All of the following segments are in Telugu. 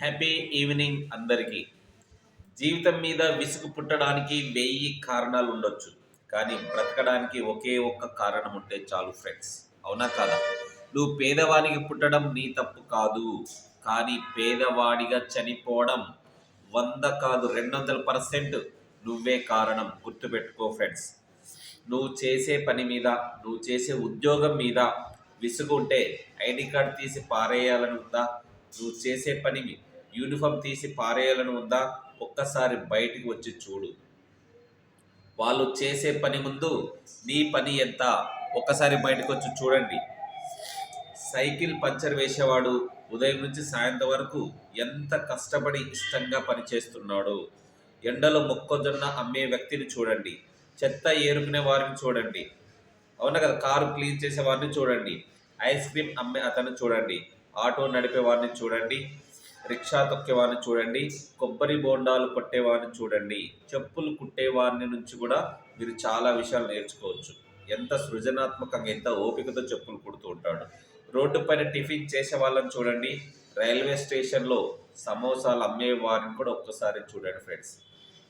హ్యాపీ ఈవినింగ్ అందరికీ. జీవితం మీద విసుగు పుట్టడానికి వెయ్యి కారణాలు ఉండొచ్చు కానీ బ్రతకడానికి ఒకే ఒక్క కారణం ఉంటే చాలు ఫ్రెండ్స్ అవునా కాదా? నువ్వు పేదవానికి పుట్టడం నీ తప్పు కాదు. కానీ పేదవాడిగా చనిపోవడం వంద కాదు రెండు వందల పర్సెంట్ నువ్వే కారణం. గుర్తుపెట్టుకో ఫ్రెండ్స్ నువ్వు చేసే పని మీద నువ్వు చేసే ఉద్యోగం మీద విసుగు ఉంటే ఐడి కార్డ్ తీసి పారేయాలని ఉందా నువ్వు చేసే పని యూనిఫామ్ తీసి పారేయాలని ఉందా? ఒక్కసారి బయటికి వచ్చి చూడు. వాళ్ళు చేసే పని ముందు నీ పని ఎంత? ఒక్కసారి బయటకు వచ్చి చూడండి. సైకిల్ పంచర్ వేసేవాడు ఉదయం నుంచి సాయంత్రం వరకు ఎంత కష్టపడి ఇష్టంగా పనిచేస్తున్నాడు ఎండలో మొక్కజొన్న అమ్మే వ్యక్తిని చూడండి. చెత్త ఏరుకునే వారిని చూడండి. అవునా కదా? కారు క్లీన్ చేసే వారిని చూడండి. ఐస్ క్రీమ్ అమ్మే అతను చూడండి. ఆటో నడిపే వారిని చూడండి. రిక్షా తొక్కేవాడిని చూడండి కొబ్బరి బోండాలు కొట్టేవాడిని చూడండి చెప్పులు కుట్టే వారిని నుంచి కూడా మీరు చాలా విషయాలు నేర్చుకోవచ్చు. ఎంత సృజనాత్మకంగా ఎంత ఓపికతో చెప్పులు కుడుతూ ఉంటాడు. రోడ్డు పైన టిఫిన్ చేసే వాళ్ళని చూడండి రైల్వే స్టేషన్లో సమోసాలు అమ్మే వారిని కూడా ఒక్కసారి చూడండి ఫ్రెండ్స్.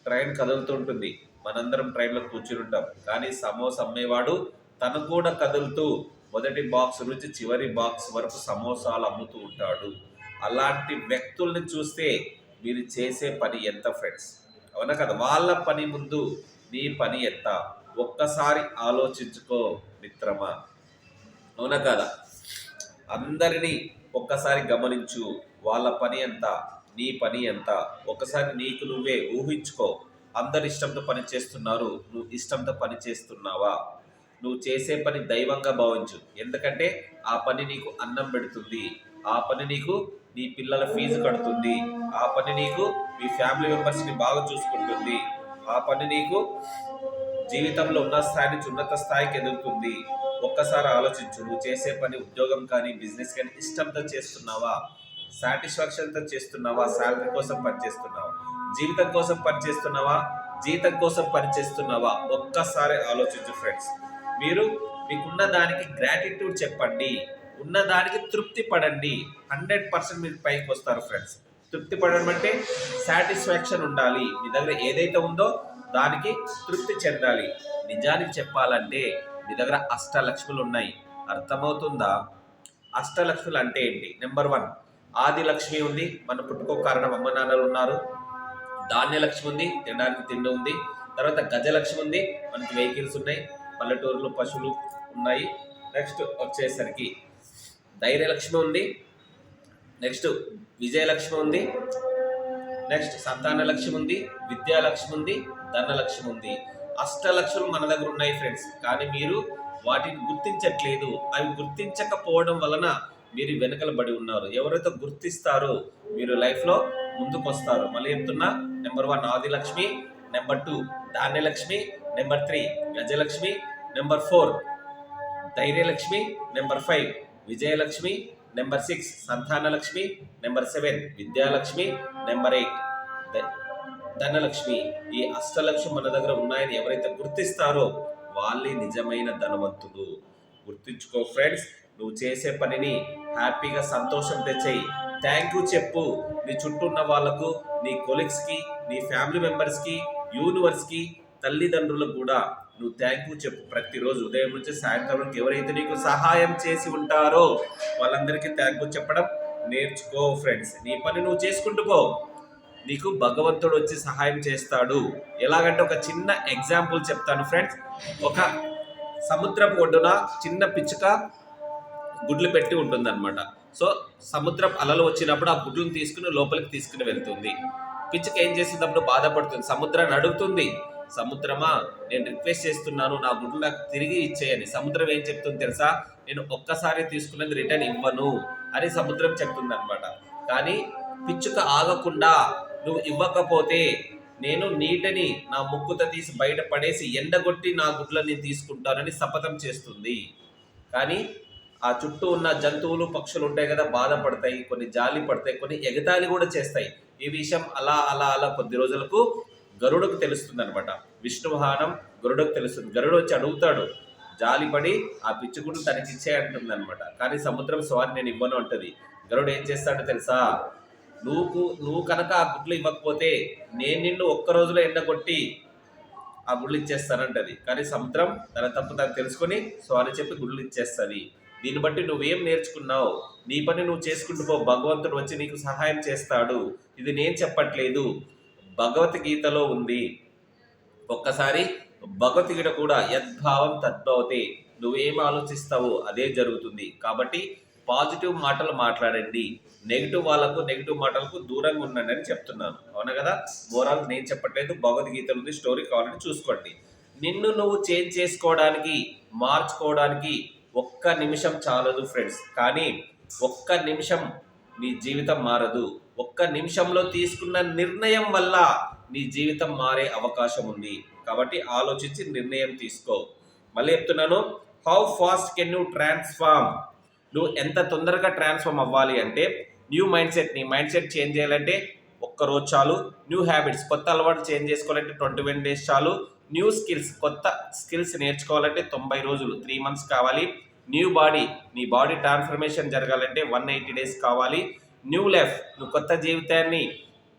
ట్రైన్ కదులుతుంటుంది మనందరం ట్రైన్లో కూర్చుని ఉంటాం. కానీ సమోసా అమ్మేవాడు తను కూడా కదులుతూ మొదటి బాక్స్ నుంచి చివరి బాక్స్ వరకు సమోసాలు అమ్ముతూ ఉంటాడు. అలాంటి వ్యక్తుల్ని చూస్తే మీరు చేసే పని ఎంత ఫ్రెండ్స్? అవునా కదా? వాళ్ళ పని ముందు నీ పని ఎంత? ఒక్కసారి ఆలోచించుకో మిత్రమా. అవునా కదా? అందరినీ ఒక్కసారి గమనించు వాళ్ళ పని ఎంత నీ పని ఎంత? ఒకసారి నీకు నువ్వే ఊహించుకో. అందరు ఇష్టంతో పని చేస్తున్నారు నువ్వు ఇష్టంతో పని చేస్తున్నావా? నువ్వు చేసే పని దైవంగా భావించు. ఎందుకంటే ఆ పని నీకు అన్నం పెడుతుంది. ఆ పని నీకు నీ పిల్లల ఫీజు కడుతుంది. ఆ పని నీకు మీ ఫ్యామిలీ మెంబర్స్ని బాగా చూసుకుంటుంది. ఆ పని నీకు జీవితంలో ఉన్న స్థాయి నుంచి ఉన్నత స్థాయికి ఎదుగుతుంది ఒక్కసారి ఆలోచించు నువ్వు చేసే పని ఉద్యోగం కానీ బిజినెస్ కానీ ఇష్టంతో చేస్తున్నావా? సాటిస్ఫాక్షన్తో చేస్తున్నావా? శాలరీ కోసం పనిచేస్తున్నావా? జీవితం కోసం పనిచేస్తున్నావా? జీతం కోసం పనిచేస్తున్నావా? ఒక్కసారి ఆలోచించు ఫ్రెండ్స్. మీరు మీకున్న దానికి గ్రాటిట్యూడ్ చెప్పండి. ఉన్న దానికి తృప్తి పడండి. హండ్రెడ్ పర్సెంట్ మీరు పైకి వస్తారు ఫ్రెండ్స్. తృప్తి పడడం అంటే సాటిస్ఫాక్షన్ ఉండాలి. మీ దగ్గర ఏదైతే ఉందో దానికి తృప్తి చెందాలి. నిజానికి చెప్పాలంటే మీ దగ్గర అష్టలక్ష్ములు ఉన్నాయి. అర్థమవుతుందా? అష్టలక్ష్ములు అంటే ఏంటి? నెంబర్ వన్ ఆది లక్ష్మి ఉంది. మన పుట్టుకో కారణం అమ్మ నాన్నలు ఉన్నారు. ధాన్యలక్ష్మి ఉంది. తినడానికి తిండి ఉంది. తర్వాత గజలక్ష్మి ఉంది. మనకి వెహికల్స్ ఉన్నాయి. పల్లెటూరులో పశువులు ఉన్నాయి. నెక్స్ట్ వచ్చేసరికి ధైర్యలక్ష్మి ఉంది. నెక్స్ట్ విజయలక్ష్మి ఉంది. నెక్స్ట్ సంతాన లక్ష్యం ఉంది. విద్యాలక్ష్మి ఉంది. ధనలక్ష్మి ఉంది. అష్టలక్షలు మన దగ్గర ఉన్నాయి ఫ్రెండ్స్. కానీ మీరు వాటిని గుర్తించట్లేదు. అవి గుర్తించకపోవడం వలన మీరు వెనుకలబడి ఉన్నారు. ఎవరైతే గుర్తిస్తారో మీరు లైఫ్లో ముందుకు వస్తారు మళ్ళీ చెప్తున్నా number one Adilakshmi number two Dhanyalakshmi number three Gajalakshmi number four Dhairyalakshmi number five Vijayalakshmi number six Santhanalakshmi number seven Vidyalakshmi number eight Dhanalakshmi. ఈ అష్టలక్ష్మి మన దగ్గర ఉన్నాయని ఎవరైతే గుర్తిస్తారో వాళ్ళే నిజమైన ధనవంతుడు గుర్తుంచుకో ఫ్రెండ్స్ నువ్వు చేసే పనిని హ్యాపీగా సంతోషం తెచ్చేయి. థ్యాంక్ యూ చెప్పు. నీ చుట్టూ ఉన్న వాళ్ళకు నీ కొలీగ్స్కి నీ ఫ్యామిలీ మెంబర్స్కి యూనివర్స్కి తల్లిదండ్రులకు కూడా నువ్వు థ్యాంక్ యూ చెప్పు. ప్రతిరోజు ఉదయం నుంచి సాయంత్రం వరకు ఎవరైతే నీకు సహాయం చేసి ఉంటారో వాళ్ళందరికీ థ్యాంక్ యూ చెప్పడం నేర్చుకో ఫ్రెండ్స్ నీ పని నువ్వు చేసుకుంటుకో నీకు భగవంతుడు వచ్చి సహాయం చేస్తాడు. ఎలాగంటే ఒక చిన్న ఎగ్జాంపుల్ చెప్తాను ఫ్రెండ్స్ ఒక సముద్రపు ఒడ్డున చిన్న పిచ్చుక గుడ్లు పెట్టి ఉంటుందన్నమాట. సో సముద్రపు అలలు వచ్చినప్పుడు ఆ గుడ్లను తీసుకుని లోపలికి తీసుకుని వెళ్తుంది. పిచ్చుక ఏం చేసేటప్పుడు బాధపడుతుంది. సముద్రాన్ని అడుగుతుంది. సముద్రమా? నేను రిక్వెస్ట్ చేస్తున్నాను నా గుడ్లు నాకు తిరిగి ఇచ్చేయని సముద్రం ఏం చెప్తుంది తెలుసా? నేను ఒక్కసారి తీసుకున్నది రిటర్న్ ఇవ్వను అని సముద్రం చెప్తుంది అనమాట కానీ పిచ్చుక ఆగకుండా నువ్వు ఇవ్వకపోతే నేను నీటిని నా ముక్కుతో తీసి బయట పడేసి ఎండగొట్టి నా గుడ్లని తీసుకుంటానని శపథం చేస్తుంది. కానీ ఆ చుట్టూ ఉన్న జంతువులు పక్షులు ఉంటాయి కదా బాధపడతాయి కొన్ని జాలి పడతాయి కొన్ని ఎగతాళి కూడా చేస్తాయి. ఈ విషయం అలా అలా అలా కొద్ది రోజులకు గరుడకు తెలుస్తుంది అనమాట విష్ణువాహనం గరుడకు తెలుస్తుంది. గరుడు వచ్చి అడుగుతాడు జాలిపడి ఆ పిచ్చుకుడు తనకిచ్చే అంటుంది అనమాట కానీ సముద్రం స్వామి నేను ఇవ్వను అంటది. గరుడు ఏం చేస్తాడో తెలుసా? నువ్వు నువ్వు కనుక ఆ గుడ్లు ఇవ్వకపోతే నేను నిన్ను ఒక్క రోజులో ఎండగొట్టి ఆ గుడ్లు ఇచ్చేస్తానంటది. కానీ సముద్రం తన తప్పు తను తెలుసుకొని స్వారి చెప్పి గుడ్లు ఇచ్చేస్తుంది. దీన్ని బట్టి నువ్వేం నేర్చుకున్నావు? నీ పని నువ్వు చేసుకుంటూ పో. భగవంతుడు వచ్చి నీకు సహాయం చేస్తాడు. ఇది నేను చెప్పట్లేదు. భగవద్గీతలో ఉంది. ఒక్కసారి భగవద్గీత కూడా యద్భావం తద్భవతే నువ్వేం ఆలోచిస్తావో అదే జరుగుతుంది. కాబట్టి పాజిటివ్ మాటలు మాట్లాడండి. నెగిటివ్ వాళ్ళకు నెగిటివ్ మాటలకు దూరంగా ఉండండి అని చెప్తున్నాను. అవునా కదా? మోరాల్ నేను చెప్పట్లేదు భగవద్గీత ఉంది స్టోరీ కావాలని చూసుకోండి. నిన్ను నువ్వు చేంజ్ చేసుకోవడానికి మార్చుకోవడానికి ఒక్క నిమిషం చాలదు ఫ్రెండ్స్. కానీ ఒక్క నిమిషం నీ జీవితం మారదు. ఒక్క నిమిషంలో తీసుకున్న నిర్ణయం వల్ల నీ జీవితం మారే అవకాశం ఉంది. కాబట్టి ఆలోచించి నిర్ణయం తీసుకో. మళ్ళీ చెప్తున్నాను how fast can you transform నువ్వు ఎంత తొందరగా ట్రాన్స్ఫార్మ్ అవ్వాలి అంటే న్యూ మైండ్ సెట్ నీ మైండ్ సెట్ చేంజ్ చేయాలంటే ఒక్క రోజు చాలు. న్యూ హ్యాబిట్స్ కొత్త అలవాటు చేంజ్ చేసుకోవాలంటే ట్వంటీ వన్ డేస్ చాలు. న్యూ స్కిల్స్ కొత్త స్కిల్స్ నేర్చుకోవాలంటే తొంభై రోజులు త్రీ మంత్స్ కావాలి. న్యూ బాడీ నీ బాడీ ట్రాన్స్ఫర్మేషన్ జరగాలంటే వన్ ఎయిటీ డేస్ కావాలి. న్యూ లైఫ్ నువ్వు కొత్త జీవితాన్ని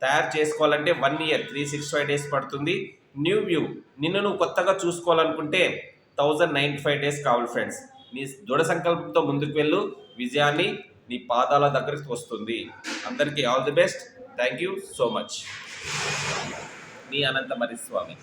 తయారు చేసుకోవాలంటే one year three six five days పడుతుంది. న్యూ వ్యూ నిన్ను నువ్వు కొత్తగా చూసుకోవాలనుకుంటే థౌజండ్ నైంటీ ఫైవ్ డేస్ కావాలి ఫ్రెండ్స్. నీ దృఢ సంకల్పంతో ముందుకు వెళ్ళు విజయాన్ని నీ పాదాల దగ్గరికి వస్తుంది. అందరికీ all the best. Thank you so much. మీ అనంత మరి స్వామి